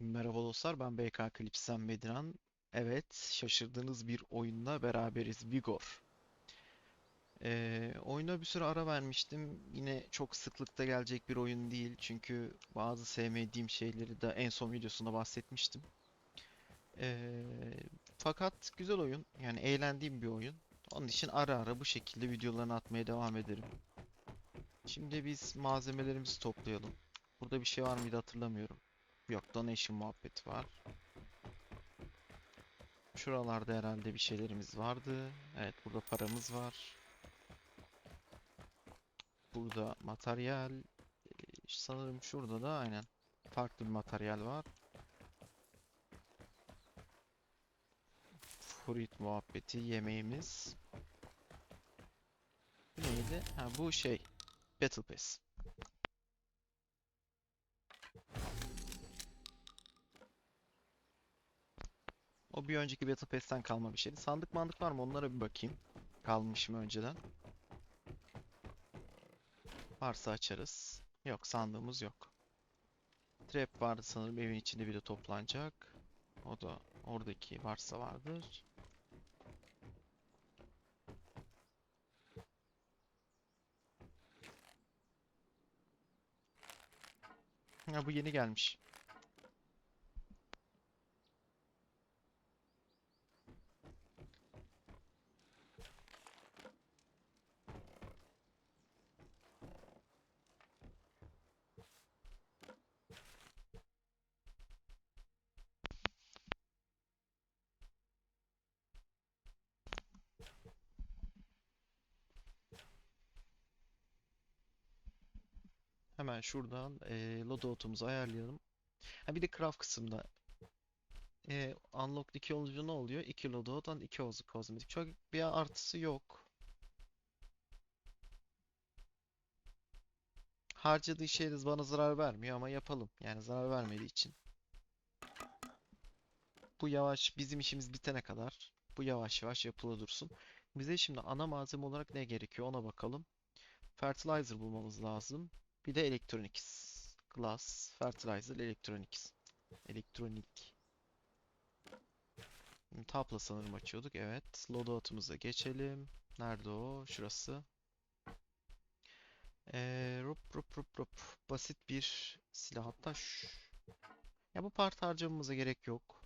Merhaba dostlar, ben BK Klipsen Mediran. Evet, şaşırdığınız bir oyunla beraberiz, Vigor. Ee, oyuna bir süre ara vermiştim. Yine çok sıklıkta gelecek bir oyun değil. Çünkü bazı sevmediğim şeyleri de en son videosunda bahsetmiştim. Ee, fakat güzel oyun, yani eğlendiğim bir oyun. Onun için ara ara bu şekilde videolarını atmaya devam ederim. Şimdi biz malzemelerimizi toplayalım. Burada bir şey var mıydı hatırlamıyorum. Yok, donation muhabbeti var. Şuralarda herhalde bir şeylerimiz vardı. Evet, burada paramız var. Burada materyal. Ee, Sanırım şurada da aynen farklı bir materyal var. Fruit muhabbeti, yemeğimiz. Neydi? Ha, bu şey. Battle Pass. O bir önceki Battle Pass'ten kalma bir şeydi. Sandık mandık var mı? Onlara bir bakayım. Kalmış mı önceden? Varsa açarız. Yok sandığımız yok. Trap vardı sanırım evin içinde bir de toplanacak. O da oradaki varsa vardır. Ha bu yeni gelmiş. Hemen şuradan e, loadout'umuzu ayarlayalım. Ha bir de craft kısımda e, unlock 2 olunca ne oluyor? 2 loadout'dan 2 ozu kozmetik. Çok bir artısı yok. Harcadığı şey de bana zarar vermiyor ama yapalım. Yani zarar vermediği için. Bu yavaş bizim işimiz bitene kadar bu yavaş yavaş yapılı dursun. Bize şimdi ana malzeme olarak ne gerekiyor ona bakalım. Fertilizer bulmamız lazım. Bir de Electronics. Glass, Fertilizer, Electronics. Elektronik. Tabla sanırım açıyorduk. Evet. Loadout'umuza geçelim. Nerede o? Şurası. Ee, rup rup rup rup. Basit bir silah. Hatta şu... Ya bu part harcamamıza gerek yok.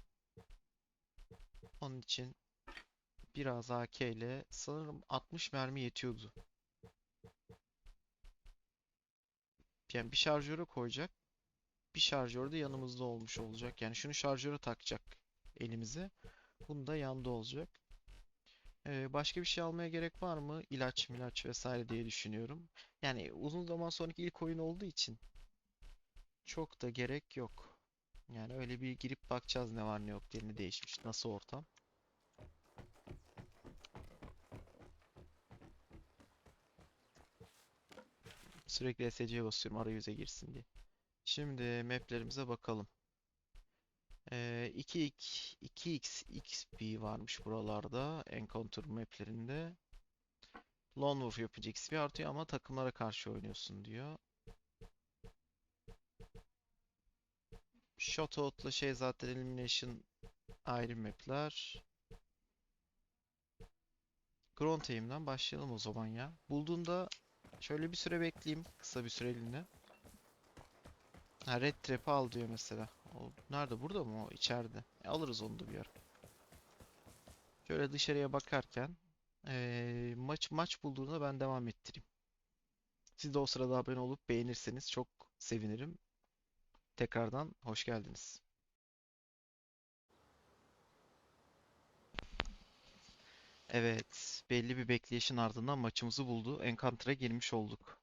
Onun için biraz AK ile sanırım 60 mermi yetiyordu. Yani bir şarjöre koyacak. Bir şarjör de yanımızda olmuş olacak. Yani şunu şarjöre takacak elimize. Bunu da yanda olacak. Ee, başka bir şey almaya gerek var mı? İlaç, milaç vesaire diye düşünüyorum. Yani uzun zaman sonraki ilk oyun olduğu için çok da gerek yok. Yani öyle bir girip bakacağız ne var ne yok diye ne değişmiş, nasıl ortam. Sürekli SC'ye basıyorum arayüze girsin diye. Şimdi maplerimize bakalım. Ee, 2x, 2x XP varmış buralarda Encounter maplerinde. Lone Wolf yapınca XP artıyor ama takımlara karşı oynuyorsun diyor. Shootout'la şey zaten Elimination ayrı mapler. Ground Aim'den başlayalım o zaman ya. Bulduğunda şöyle bir süre bekleyeyim. Kısa bir süreliğine. Ha, Red Trap'ı al diyor mesela. O nerede? Burada mı o? İçeride. E, alırız onu da bir ara. Şöyle dışarıya bakarken eee, maç maç bulduğunda ben devam ettireyim. Siz de o sırada abone olup beğenirseniz çok sevinirim. Tekrardan hoş geldiniz. Evet, belli bir bekleyişin ardından maçımızı buldu. Encounter'a girmiş olduk.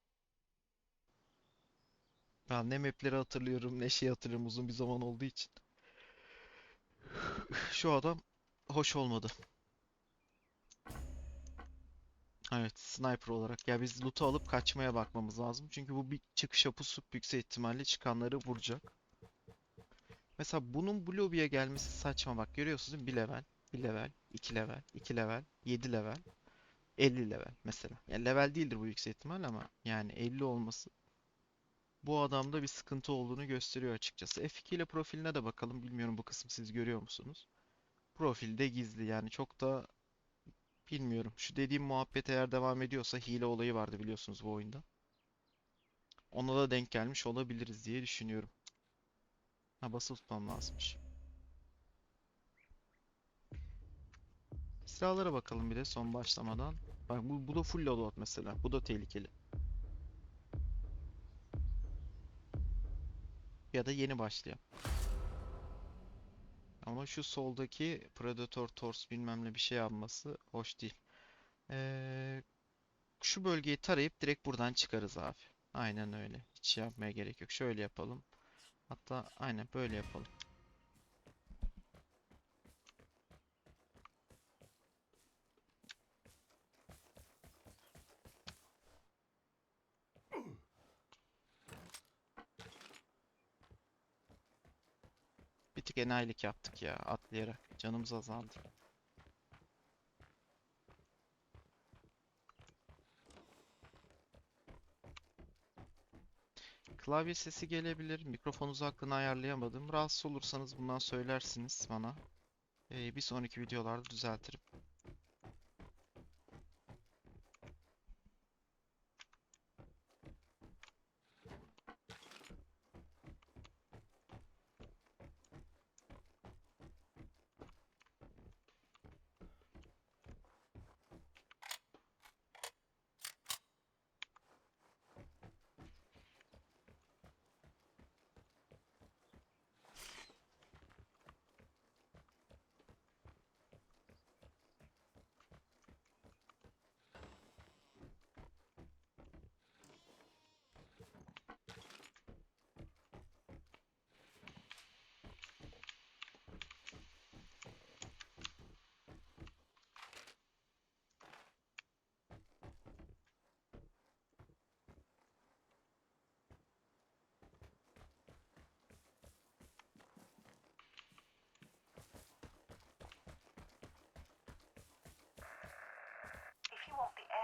Ben ne mapleri hatırlıyorum, ne şey hatırlıyorum uzun bir zaman olduğu için. Şu adam hoş olmadı. Evet, sniper olarak. Ya biz loot'u alıp kaçmaya bakmamız lazım. Çünkü bu bir çıkışa pusup yüksek ihtimalle çıkanları vuracak. Mesela bunun bu lobiye gelmesi saçma bak. Görüyorsunuz değil mi? 1 level, 1 level, 2 level, 2 level, 7 level, 50 level mesela. Yani level değildir bu yüksek ihtimal ama yani 50 olması bu adamda bir sıkıntı olduğunu gösteriyor açıkçası. F2 ile profiline de bakalım. Bilmiyorum bu kısmı siz görüyor musunuz? Profilde gizli yani çok da bilmiyorum. Şu dediğim muhabbet eğer devam ediyorsa hile olayı vardı biliyorsunuz bu oyunda. Ona da denk gelmiş olabiliriz diye düşünüyorum. Ha basılı tutmam lazımmış. Silahlara bakalım bir de son başlamadan. Bak bu, bu da full loadout mesela. Bu da tehlikeli. Ya da yeni başlayan. Ama şu soldaki Predator Tors bilmem ne bir şey yapması hoş değil. Ee, şu bölgeyi tarayıp direkt buradan çıkarız abi. Aynen öyle. Hiç yapmaya gerek yok. Şöyle yapalım. Hatta aynen böyle yapalım. Enayilik yaptık ya atlayarak. Canımız azaldı. Klavye sesi gelebilir. Mikrofon uzaklığını ayarlayamadım. Rahatsız olursanız bundan söylersiniz bana. Ee, bir sonraki videolarda düzeltirim.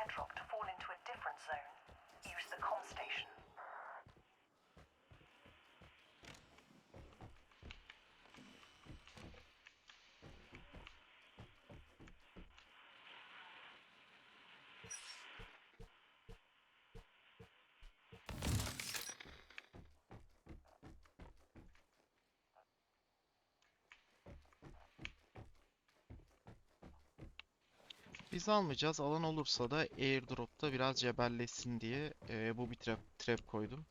Airdrop to fall into a different zone, use the comm station. Biz almayacağız. Alan olursa da airdrop'ta biraz cebelleşsin diye ee, bu bir trap, trap koydum.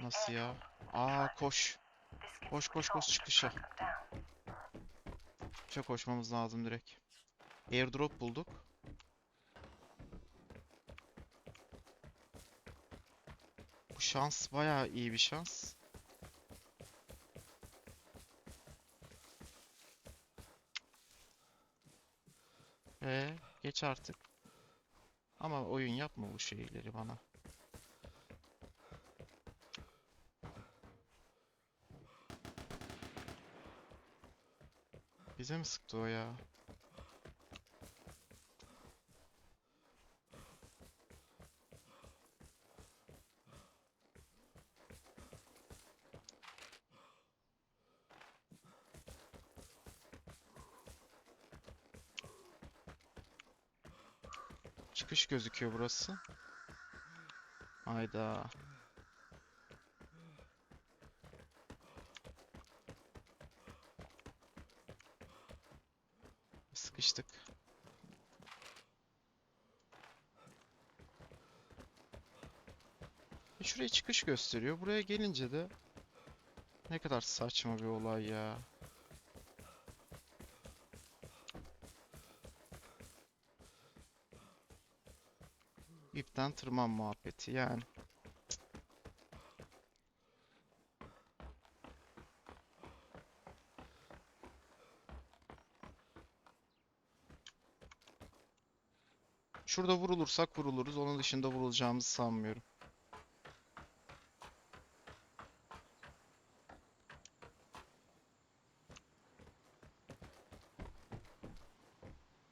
Nasıl ya? Aa koş. Koş koş koş çıkışa. Çıkışa koşmamız lazım direkt. Airdrop bulduk. Bu şans bayağı iyi bir şans. Ee, geç artık. Ama oyun yapma bu şeyleri bana. Bize mi sıktı o ya? Çıkış gözüküyor burası. Hayda. Sıkıştık. Şuraya çıkış gösteriyor. Buraya gelince de ne kadar saçma bir olay ya. İpten tırman muhabbeti yani. Şurada vurulursak vuruluruz. Onun dışında vurulacağımızı sanmıyorum.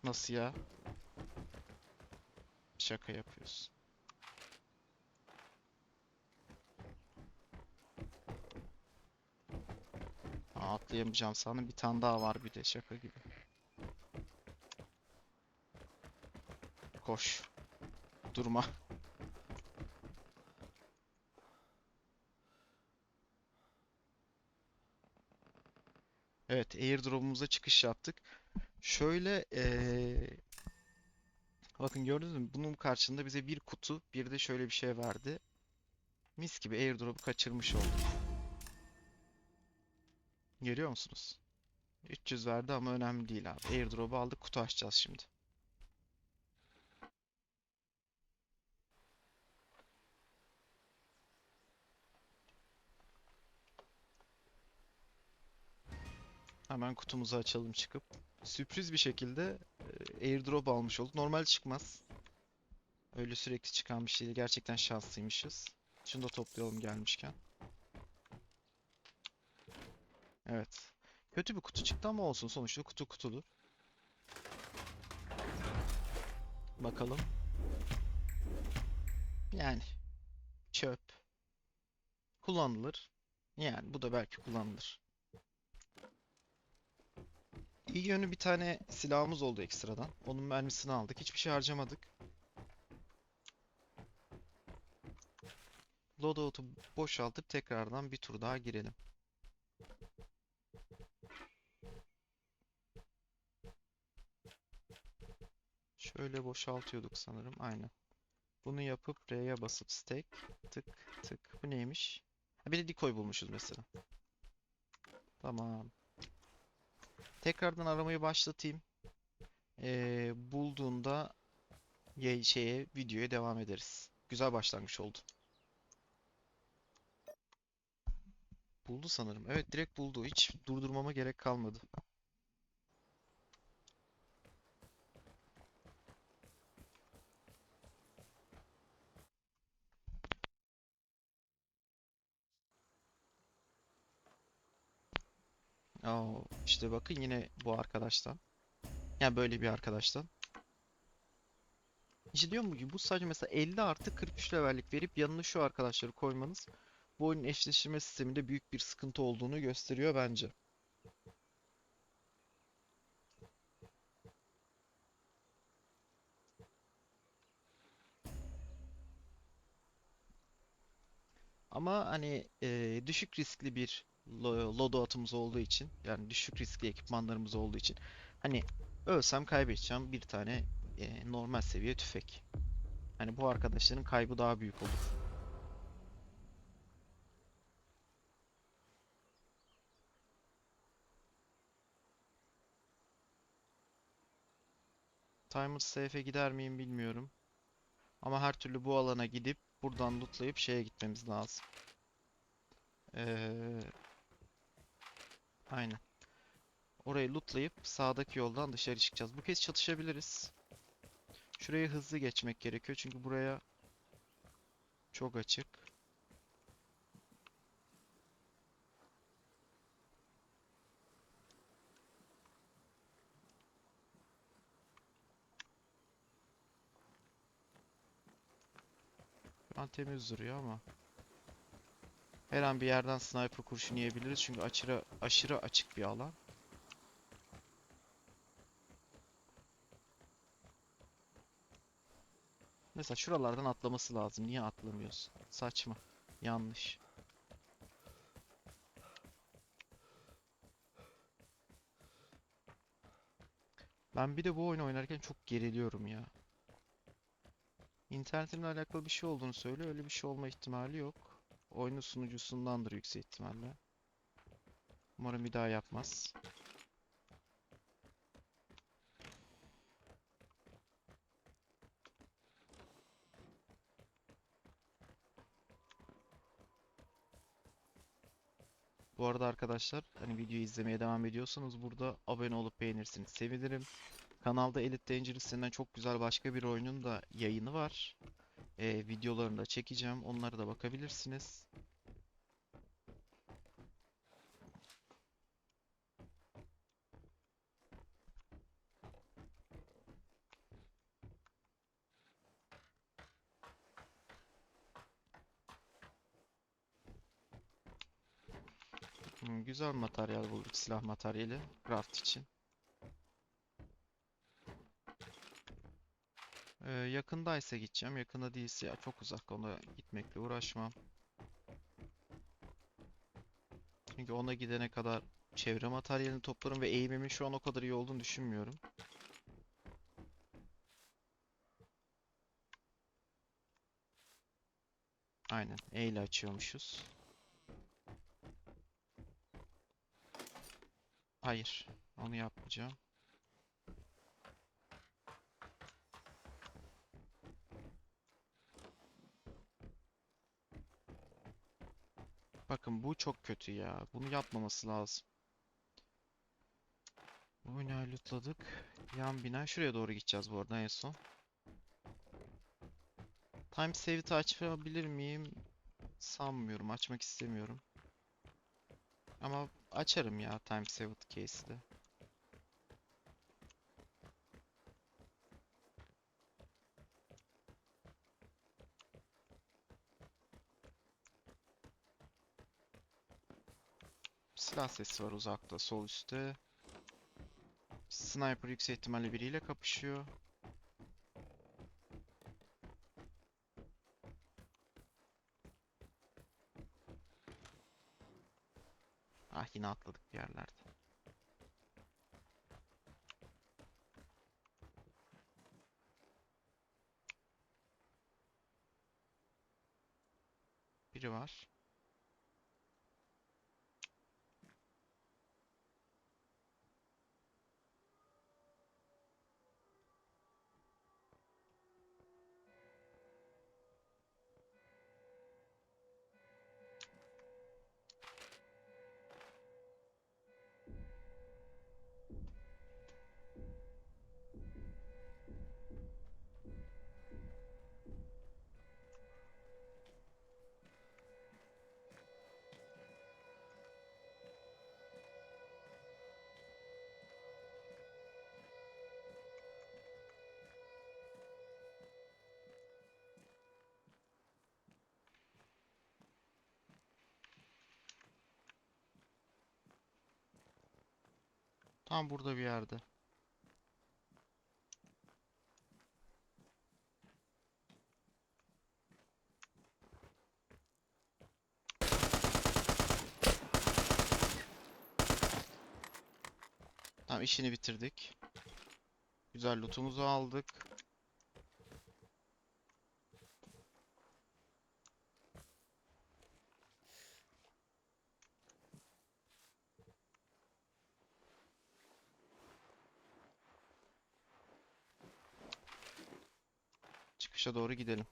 Nasıl ya? şaka yapıyorsun. Aa, atlayamayacağım sanırım. Bir tane daha var bir de şaka gibi. Koş. Durma. Evet, airdrop'umuza çıkış yaptık. Şöyle ee, bakın gördünüz mü? Bunun karşında bize bir kutu, bir de şöyle bir şey verdi. Mis gibi airdrop'u kaçırmış olduk. Görüyor musunuz? 300 verdi ama önemli değil abi. Airdrop'u aldık, kutu açacağız şimdi. Hemen kutumuzu açalım çıkıp. Sürpriz bir şekilde e, airdrop almış olduk. Normal çıkmaz. Öyle sürekli çıkan bir şey değil. Gerçekten şanslıymışız. Şunu da toplayalım gelmişken. Evet. Kötü bir kutu çıktı ama olsun. Sonuçta kutu kutudur. Bakalım. Yani. Çöp. Kullanılır. Yani bu da belki kullanılır. İyi yönü bir tane silahımız oldu ekstradan. Onun mermisini aldık. Hiçbir şey harcamadık. Loadout'u boşaltıp tekrardan bir tur daha girelim. Şöyle boşaltıyorduk sanırım. Aynen. Bunu yapıp R'ye basıp stack tık tık. Bu neymiş? Bir de decoy bulmuşuz mesela. Tamam. Tekrardan aramayı başlatayım. Ee, bulduğunda ye- şeye videoya devam ederiz. Güzel başlangıç oldu. Buldu sanırım. Evet direkt buldu. Hiç durdurmama gerek kalmadı. Oo, işte bakın yine bu arkadaştan. Yani böyle bir arkadaştan. İşte diyorum ki bu sadece mesela 50 artı 43 levellik verip yanına şu arkadaşları koymanız bu oyunun eşleştirme sisteminde büyük bir sıkıntı olduğunu gösteriyor bence. Ama hani e, düşük riskli bir lo- loadout'umuz olduğu için yani düşük riskli ekipmanlarımız olduğu için hani ölsem kaybedeceğim bir tane e, normal seviye tüfek. Hani bu arkadaşların kaybı daha büyük olur. Timer safe'e gider miyim bilmiyorum. Ama her türlü bu alana gidip buradan lootlayıp şeye gitmemiz lazım. Ee, aynen. Orayı lootlayıp sağdaki yoldan dışarı çıkacağız. Bu kez çatışabiliriz. Şuraya hızlı geçmek gerekiyor çünkü buraya çok açık. Şu temiz duruyor ama her an bir yerden sniper kurşunu yiyebiliriz çünkü aşırı aşırı açık bir alan. Mesela şuralardan atlaması lazım. Niye atlamıyorsun? Saçma. Yanlış. Ben bir de bu oyunu oynarken çok geriliyorum ya. İnternetimle alakalı bir şey olduğunu söyle. Öyle bir şey olma ihtimali yok. Oyunun sunucusundandır yüksek ihtimalle. Umarım bir daha yapmaz. Bu arada arkadaşlar hani videoyu izlemeye devam ediyorsanız burada abone olup beğenirsiniz sevinirim. Kanalda Elite Dangerous'ın çok güzel başka bir oyunun da yayını var. Ee, videolarını da çekeceğim. Onlara da bakabilirsiniz. Hmm, güzel materyal bulduk. Silah materyali. Craft için. Ee, yakındaysa gideceğim. Yakında değilse ya çok uzak. Ona gitmekle uğraşmam. Çünkü ona gidene kadar çevre materyalini toplarım ve eğimimin şu an o kadar iyi olduğunu düşünmüyorum. Aynen. E ile açıyormuşuz. Hayır. Onu yapmayacağım. Bakın bu çok kötü ya. Bunu yapmaması lazım. Bu binayı lootladık. Yan bina. Şuraya doğru gideceğiz bu arada en son. Time save'i açabilir miyim? Sanmıyorum. Açmak istemiyorum. Ama açarım ya time saved case'de. Silah sesi var uzakta sol üstte. Sniper yüksek ihtimalle biriyle kapışıyor. Ah yine atladık bir yerlerde. Biri var. Tam burada bir yerde. Tamam işini bitirdik. Güzel lootumuzu aldık. Çıkışa doğru gidelim.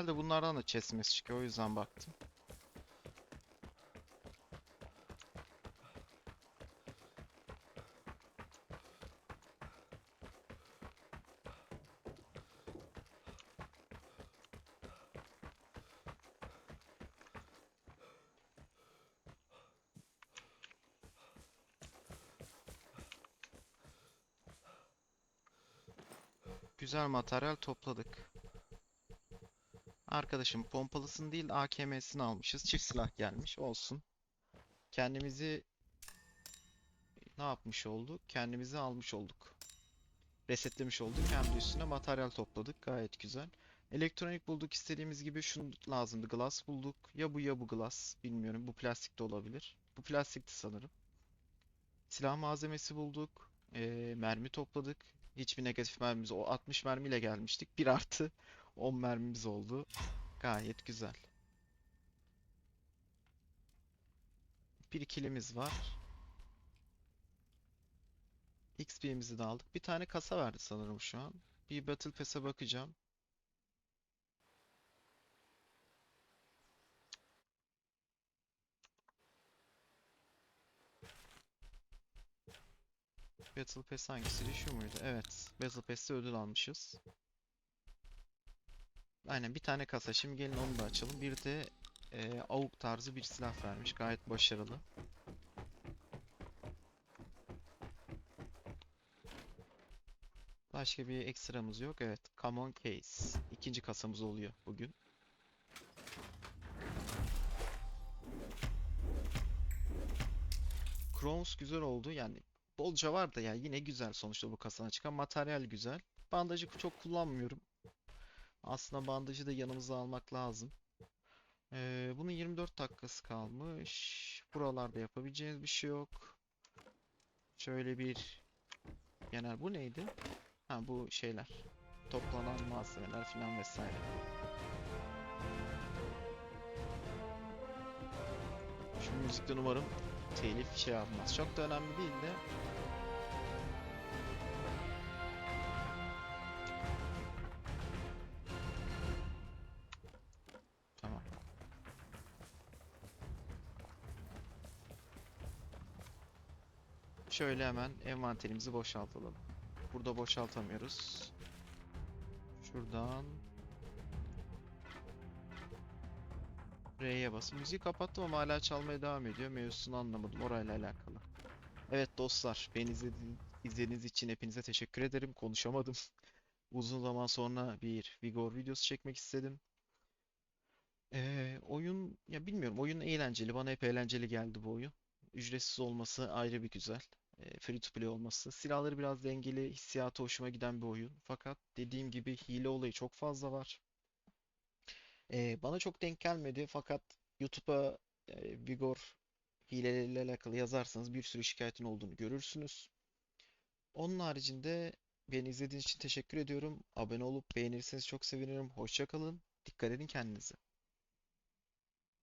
Genelde bunlardan da chest'imiz çıkıyor o yüzden baktım. Güzel materyal topladık. Arkadaşım pompalısını değil AKM'sini almışız. Çift silah gelmiş. Olsun. Kendimizi ne yapmış olduk? Kendimizi almış olduk. Resetlemiş olduk. Hem de üstüne materyal topladık. Gayet güzel. Elektronik bulduk istediğimiz gibi. Şunu lazımdı. Glass bulduk. Ya bu ya bu glass. Bilmiyorum. Bu plastik de olabilir. Bu plastikti sanırım. Silah malzemesi bulduk. Ee, mermi topladık. Hiçbir negatif mermimiz. O 60 mermiyle gelmiştik. 1 artı 10 mermimiz oldu. Gayet güzel. Bir ikilimiz var. XP'mizi de aldık. Bir tane kasa verdi sanırım şu an. Bir Battle Pass'e bakacağım. Battle Pass hangisiydi? Şu muydu? Evet. Battle Pass'te ödül almışız. Aynen bir tane kasa. Şimdi gelin onu da açalım. Bir de e, AUK tarzı bir silah vermiş. Gayet başarılı. Başka bir ekstramız yok. Evet. Common Case. İkinci kasamız oluyor bugün. Chromes güzel oldu. Yani bolca var da ya yine güzel sonuçta bu kasadan çıkan. Materyal güzel. Bandajı çok kullanmıyorum. Aslında bandajı da yanımıza almak lazım. Ee, bunun 24 dakikası kalmış. Buralarda yapabileceğiniz bir şey yok. Şöyle bir genel bu neydi? Ha bu şeyler. Toplanan malzemeler filan vesaire. Şu müzikten umarım telif şey yapmaz. Çok da önemli değil de Şöyle hemen envanterimizi boşaltalım. Burada boşaltamıyoruz. Şuradan R'ye basın. Müziği kapattım ama hala çalmaya devam ediyor. Mevzusunu anlamadım. Orayla alakalı. Evet dostlar, beni izledi- izlediğiniz için hepinize teşekkür ederim. Konuşamadım. Uzun zaman sonra bir Vigor videosu çekmek istedim. Ee, oyun ya bilmiyorum oyun eğlenceli bana hep eğlenceli geldi bu oyun. Ücretsiz olması ayrı bir güzel. Ee, free to play olması. Silahları biraz dengeli, hissiyatı hoşuma giden bir oyun. Fakat dediğim gibi hile olayı çok fazla var. Ee, bana çok denk gelmedi fakat YouTube'a e, Vigor hileleriyle alakalı yazarsanız bir sürü şikayetin olduğunu görürsünüz. Onun haricinde beni izlediğiniz için teşekkür ediyorum. Abone olup beğenirseniz çok sevinirim. Hoşça kalın. Dikkat edin kendinize.